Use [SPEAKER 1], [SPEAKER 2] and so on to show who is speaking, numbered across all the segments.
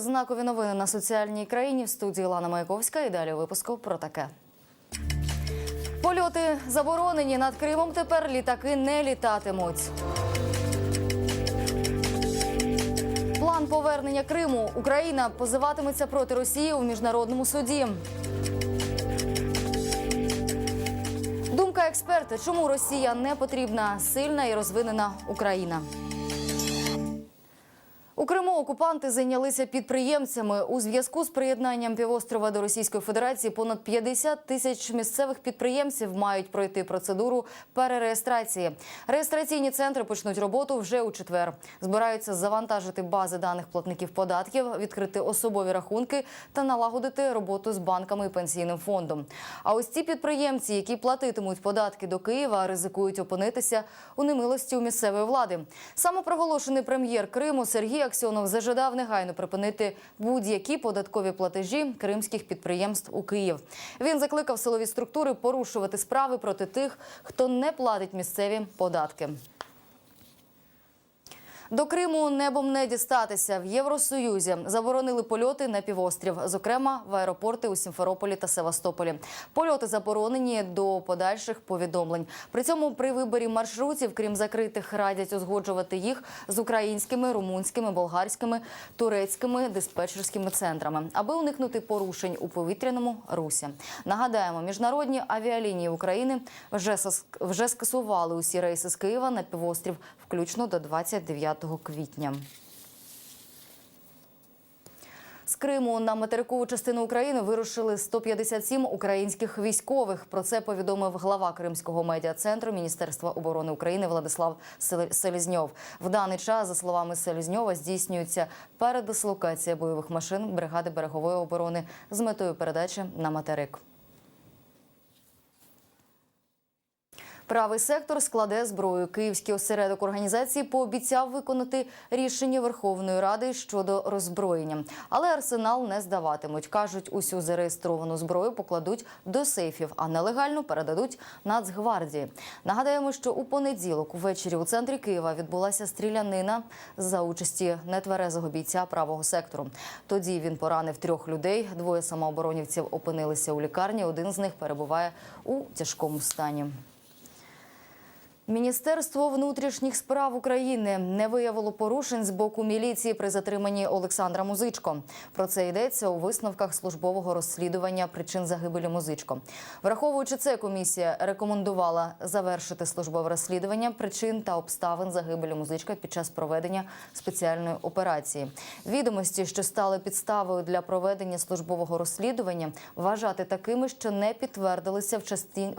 [SPEAKER 1] Знакові новини на соціальній країні в студії Лана Маяковська. І далі випуску про таке. Польоти заборонені над Кримом. Тепер літаки не літатимуть. План повернення Криму. Україна позиватиметься проти Росії у міжнародному суді. Думка експерта, чому Росія не потрібна сильна і розвинена Україна. У Криму окупанти зайнялися підприємцями у зв'язку з приєднанням півострова до Російської Федерації. Понад 50 тисяч місцевих підприємців мають пройти процедуру перереєстрації. Реєстраційні центри почнуть роботу вже у четвер. Збираються завантажити бази даних платників податків, відкрити особові рахунки та налагодити роботу з банками і пенсійним фондом. А ось ці підприємці, які платитимуть податки до Києва, ризикують опинитися у немилості у місцевої влади. Самопроголошений прем'єр Криму Сергій Аксьонов зажадав негайно припинити будь-які податкові платежі кримських підприємств у Київ. Він закликав силові структури порушувати справи проти тих, хто не платить місцеві податки. До Криму небом не дістатися в Євросоюзі. Заборонили польоти на півострів, зокрема в аеропорти у Сімферополі та Севастополі. Польоти заборонені до подальших повідомлень. При цьому при виборі маршрутів, крім закритих, радять узгоджувати їх з українськими, румунськими, болгарськими, турецькими диспетчерськими центрами, аби уникнути порушень у повітряному русі. Нагадаємо, міжнародні авіалінії України вже вже скасували усі рейси з Києва на півострів, включно до 29 квітня. З Криму на материкову частину України вирушили 157 українських військових. Про це повідомив глава Кримського медіа-центру Міністерства оборони України Владислав Селізньов. В даний час, за словами Селізньова, здійснюється передислокація бойових машин бригади берегової оборони з метою передачі на материк. Правий сектор складе зброю. Київський осередок організації пообіцяв виконати рішення Верховної Ради щодо роззброєння, але арсенал не здаватимуть. кажуть, усю зареєстровану зброю покладуть до сейфів, а нелегально передадуть Нацгвардії. Нагадаємо, що у понеділок увечері у центрі Києва відбулася стрілянина за участі нетверезого бійця правого сектору. Тоді він поранив трьох людей. Двоє самооборонівців опинилися у лікарні. Один з них перебуває у тяжкому стані. Міністерство внутрішніх справ України не виявило порушень з боку міліції при затриманні Олександра Музичко. Про це йдеться у висновках службового розслідування причин загибелі Музичко. Враховуючи це, комісія рекомендувала завершити службове розслідування причин та обставин загибелі Музичка під час проведення спеціальної операції. Відомості, що стали підставою для проведення службового розслідування, вважати такими, що не підтвердилися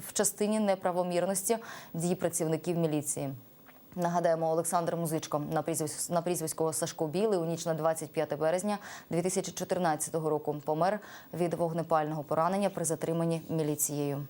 [SPEAKER 1] в частині, неправомірності дій працівників міліції. Нагадаємо, Олександр Музичко на прізвисько, на прізвисько Сашко Білий у ніч на 25 березня 2014 року помер від вогнепального поранення при затриманні міліцією.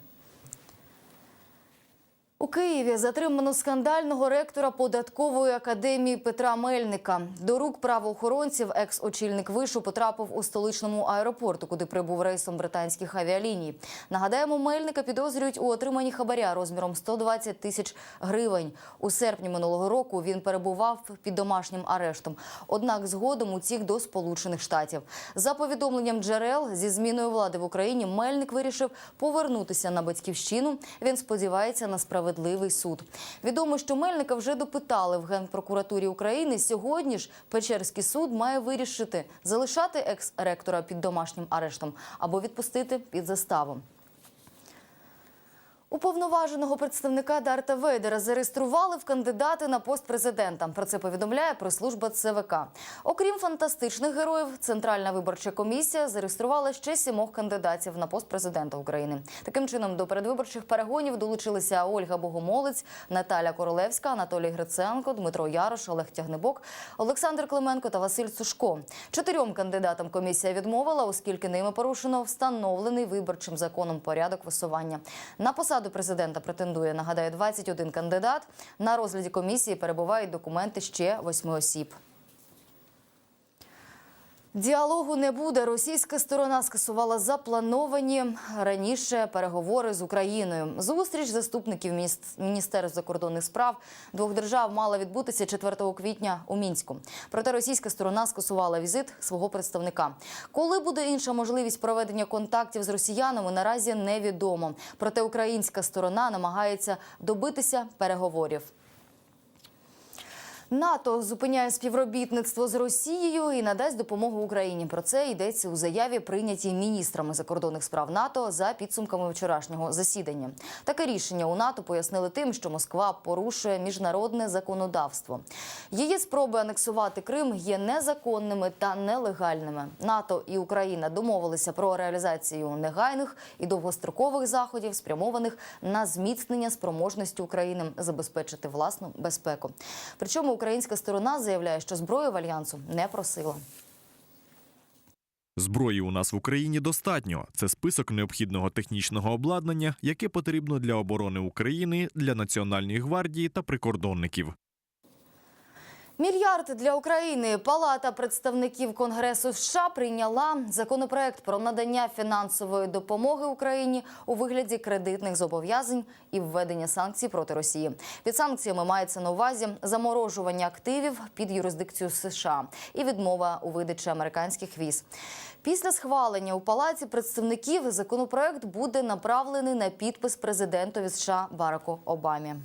[SPEAKER 1] У Києві затримано скандального ректора податкової академії Петра Мельника. До рук правоохоронців екс-очільник вишу потрапив у столичному аеропорту, куди прибув рейсом британських авіаліній. Нагадаємо, Мельника підозрюють у отриманні хабаря розміром 120 тисяч гривень. У серпні минулого року він перебував під домашнім арештом. Однак згодом утік до Сполучених Штатів. За повідомленням джерел зі зміною влади в Україні Мельник вирішив повернутися на батьківщину. Він сподівається на справедливий суд. Відомо, що Мельника вже допитали в Генпрокуратурі України. Сьогодні ж Печерський суд має вирішити залишати екс-ректора під домашнім арештом або відпустити під заставу. Уповноваженого представника Дарта Вейдера зареєстрували в кандидати на пост президента. Про це повідомляє прес-служба ЦВК. Окрім фантастичних героїв, Центральна виборча комісія зареєструвала ще сімох кандидатів на пост президента України. Таким чином, до передвиборчих перегонів долучилися Ольга Богомолець, Наталя Королевська, Анатолій Гриценко, Дмитро Ярош, Олег Тягнебок, Олександр Клименко та Василь Цушко. Чотирьом кандидатам комісія відмовила, оскільки ними порушено встановлений виборчим законом порядок висування. На посаду президента претендує, нагадаю, 21 кандидат. На розгляді комісії перебувають документи ще восьми осіб. Діалогу не буде. Російська сторона скасувала заплановані раніше переговори з Україною. Зустріч заступників мініс- Міністерств закордонних справ двох держав мала відбутися 4 квітня у мінську. Проте російська сторона скасувала візит свого представника. Коли буде інша можливість проведення контактів з росіянами, наразі невідомо. Проте українська сторона намагається добитися переговорів. НАТО зупиняє співробітництво з Росією і надасть допомогу Україні. Про це йдеться у заяві, прийнятій міністрами закордонних справ НАТО за підсумками вчорашнього засідання. Таке рішення у НАТО пояснили тим, що Москва порушує міжнародне законодавство. Її спроби анексувати Крим є незаконними та нелегальними. НАТО і Україна домовилися про реалізацію негайних і довгострокових заходів, спрямованих на зміцнення спроможності України забезпечити власну безпеку. Причому українська сторона заявляє, що зброю в альянсу не просила.
[SPEAKER 2] Зброї у нас в Україні достатньо. Це список необхідного технічного обладнання, яке потрібно для оборони України, для Національної гвардії та прикордонників.
[SPEAKER 1] Мільярд для України. Палата представників Конгресу США прийняла законопроект про надання фінансової допомоги Україні у вигляді кредитних зобов'язань і введення санкцій проти Росії. Під санкціями мається на увазі заморожування активів під юрисдикцію США і відмова у видачі американських віз. Після схвалення у палаті представників законопроект буде направлений на підпис президентові США Бараку Обамі.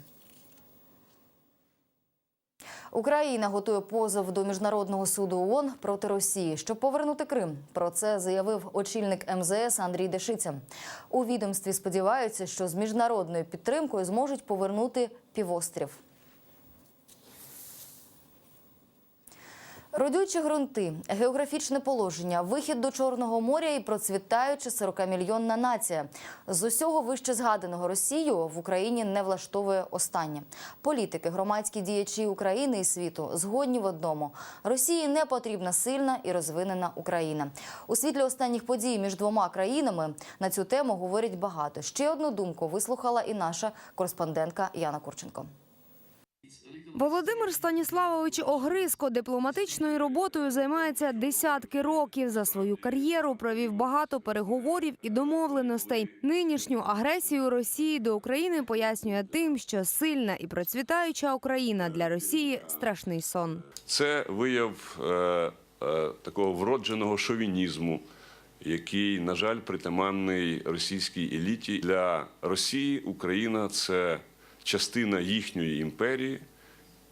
[SPEAKER 1] Україна готує позов до міжнародного суду ООН проти Росії, щоб повернути Крим. Про це заявив очільник МЗС Андрій Дешиця. У відомстві сподіваються, що з міжнародною підтримкою зможуть повернути півострів. Родючі ґрунти, географічне положення, вихід до Чорного моря і процвітаюча 40-мільйонна нація. З усього вище згаданого Росію в Україні не влаштовує останнє. Політики, громадські діячі України і світу згодні в одному: Росії не потрібна сильна і розвинена Україна. У світлі останніх подій між двома країнами на цю тему говорять багато. Ще одну думку вислухала і наша кореспондентка Яна Курченко.
[SPEAKER 3] Володимир Станіславович Огризко дипломатичною роботою займається десятки років. За свою кар'єру провів багато переговорів і домовленостей. Нинішню агресію Росії до України пояснює тим, що сильна і процвітаюча Україна для Росії страшний сон.
[SPEAKER 4] Це вияв е, е, такого вродженого шовінізму, який, на жаль, притаманний російській еліті. Для Росії Україна це частина їхньої імперії,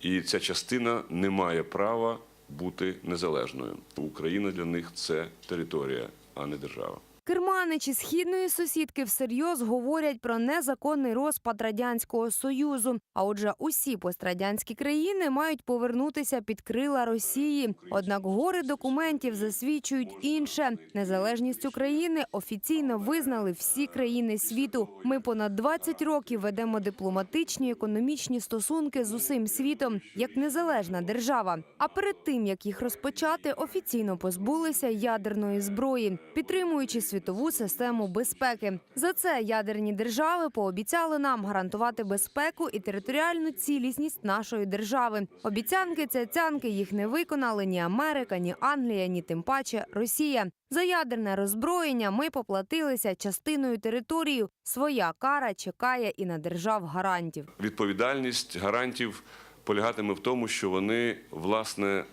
[SPEAKER 4] і ця частина не має права бути незалежною. Україна для них це територія, а не держава.
[SPEAKER 3] Керманичі східної сусідки всерйоз говорять про незаконний розпад радянського союзу. А отже, усі пострадянські країни мають повернутися під крила Росії. Однак гори документів засвідчують інше. Незалежність України офіційно визнали всі країни світу. Ми понад 20 років ведемо дипломатичні економічні стосунки з усім світом як незалежна держава. А перед тим як їх розпочати, офіційно позбулися ядерної зброї, підтримуючи світову систему безпеки. За це ядерні держави пообіцяли нам гарантувати безпеку і територіальну цілісність нашої держави. Обіцянки цяцянки їх не виконали ні Америка, ні Англія, ні тим паче Росія. За ядерне роззброєння ми поплатилися частиною території. Своя кара чекає і на держав гарантів.
[SPEAKER 4] Відповідальність гарантів полягатиме в тому, що вони, власне,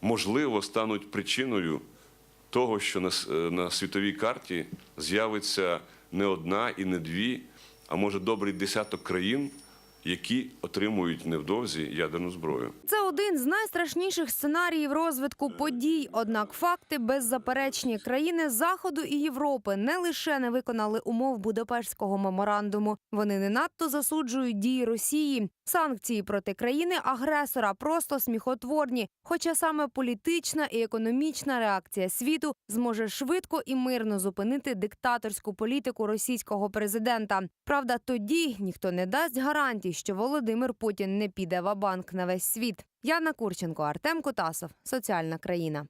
[SPEAKER 4] можливо, стануть причиною того, що на, е, на світовій карті з'явиться не одна і не дві, а може добрий десяток країн, які отримують невдовзі ядерну зброю.
[SPEAKER 3] Це один з найстрашніших сценаріїв розвитку подій. Однак факти беззаперечні. Країни Заходу і Європи не лише не виконали умов Будапештського меморандуму. Вони не надто засуджують дії Росії. Санкції проти країни-агресора просто сміхотворні. Хоча саме політична і економічна реакція світу зможе швидко і мирно зупинити диктаторську політику російського президента. Правда, тоді ніхто не дасть гарантій, що Володимир Путін не піде в банк на весь світ. Яна Курченко, Артем Котасов, соціальна країна.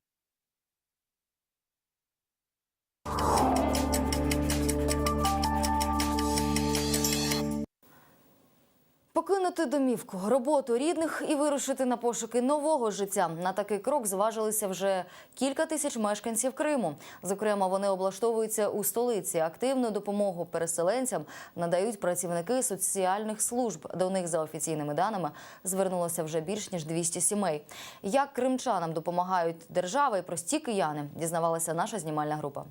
[SPEAKER 1] Покинути домівку, роботу рідних і вирушити на пошуки нового життя. На такий крок зважилися вже кілька тисяч мешканців Криму. Зокрема, вони облаштовуються у столиці. Активну допомогу переселенцям надають працівники соціальних служб. До них, за офіційними даними, звернулося вже більш ніж 200 сімей. Як кримчанам допомагають держава і прості кияни, дізнавалася наша знімальна група.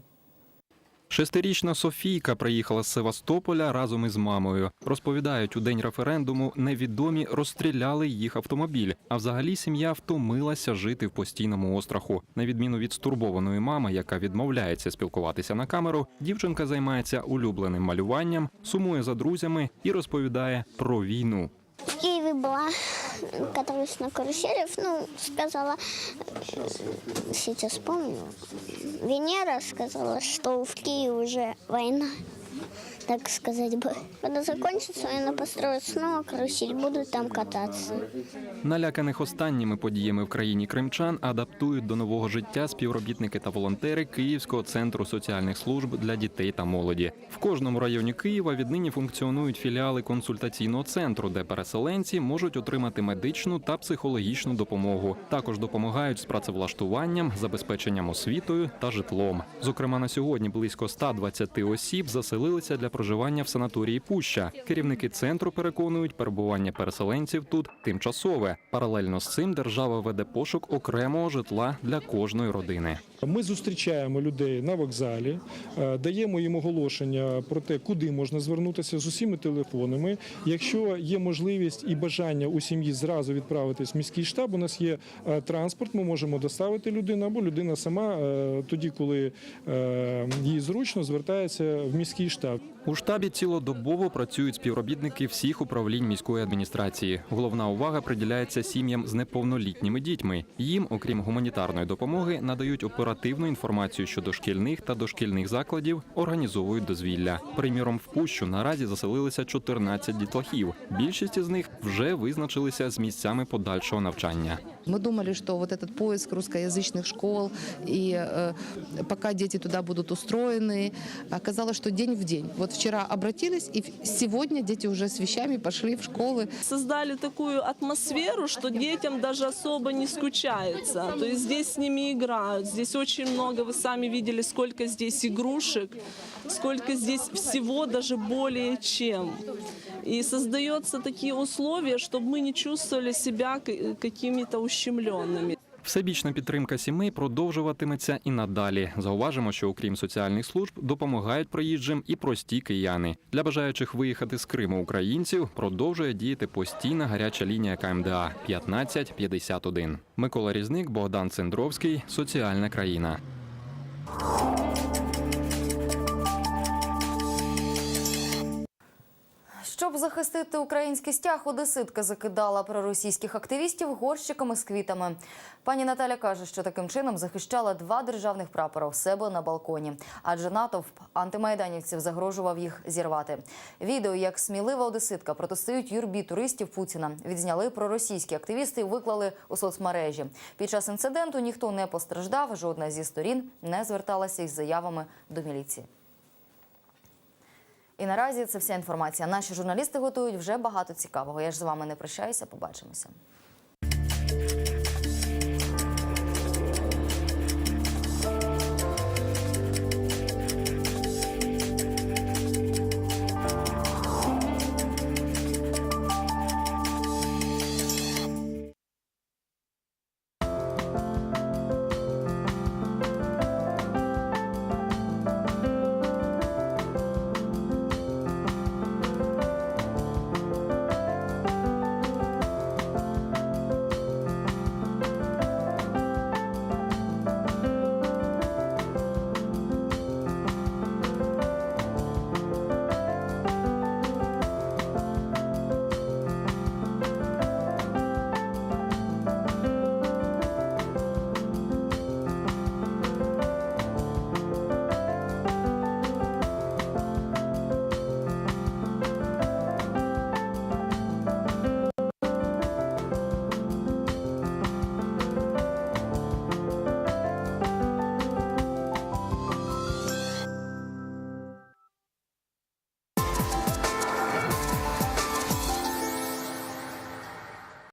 [SPEAKER 5] Шестирічна Софійка приїхала з Севастополя разом із мамою. Розповідають, у день референдуму невідомі розстріляли їх автомобіль. А взагалі сім'я втомилася жити в постійному остраху. На відміну від стурбованої мами, яка відмовляється спілкуватися на камеру, дівчинка займається улюбленим малюванням, сумує за друзями і розповідає про війну.
[SPEAKER 6] В Киеве была, каталась на карусели, ну, сказала, сейчас вспомню, Венера сказала, что в Киеве уже война, так сказать. Когда закончится, она построит снова карусель, будут там кататься.
[SPEAKER 5] Наляканих останніми подіями в країні кримчан адаптують до нового життя співробітники та волонтери Київського центру соціальних служб для дітей та молоді. В кожному районі Києва віднині функціонують філіали консультаційного центру, де переселенці можуть отримати медичну та психологічну допомогу. Також допомагають з працевлаштуванням, забезпеченням освітою та житлом. Зокрема, на сьогодні близько 120 осіб заселилися для проживання в санаторії Пуща. Керівники центру переконують, перебування переселенців тут тимчасове. Паралельно з цим держава веде пошук окремого житла для кожної родини.
[SPEAKER 7] Ми зустрічаємо людей на вокзалі, е, даємо їм оголошення про те, куди можна звернутися з усіма телефонами. Якщо є можливість і бажання у сім'ї зразу відправитись в міський штаб, у нас є е, транспорт, ми можемо доставити людину, або людина сама е, тоді, коли їй зручно, звертається в міський штаб.
[SPEAKER 5] У штабі цілодобово працюють співробітники всіх управлінь міської адміністрації. Головна увага приділяється сім'ям з неповнолітніми дітьми. Їм, окрім гуманітарної допомоги, надають оперативну інформацію щодо шкільних та дошкільних закладів, організовують дозвілля. Приміром, в пущу наразі заселилися 14 дітлахів. Більшість із них вже визначилися з місцями подальшого навчання.
[SPEAKER 8] Мы думали, что вот этот поиск русскоязычных школ, и э, пока дети туда будут устроены, оказалось, что день в день. Вот вчера обратились, и в- сегодня дети уже с вещами пошли в школы.
[SPEAKER 9] создали такую атмосферу, что детям даже особо не скучается. То есть здесь с ними играют. Здесь очень много, вы сами видели, сколько здесь игрушек, сколько здесь всего даже более чем. И создается такие условия, чтобы мы не чувствовали себя к- какими-то ущемленными.
[SPEAKER 5] Всебічна підтримка сімей продовжуватиметься і надалі. Зауважимо, що окрім соціальних служб допомагають проїжджим і прості кияни. Для бажаючих виїхати з Криму українців продовжує діяти постійна гаряча лінія КМДА 1551. Микола Різник, Богдан Цендровський. Соціальна країна.
[SPEAKER 1] Щоб захистити український стяг, одеситка закидала проросійських активістів горщиками з квітами. Пані Наталя каже, що таким чином захищала два державних прапора в себе на балконі, адже натовп антимайданівців загрожував їх зірвати. Відео, як смілива одеситка протистоїть юрбі туристів Путіна, відзняли проросійські активісти і виклали у соцмережі. Під час інциденту ніхто не постраждав, жодна зі сторін не зверталася із заявами до міліції. І наразі це вся інформація. Наші журналісти готують вже багато цікавого. Я ж з вами не прощаюся. Побачимося.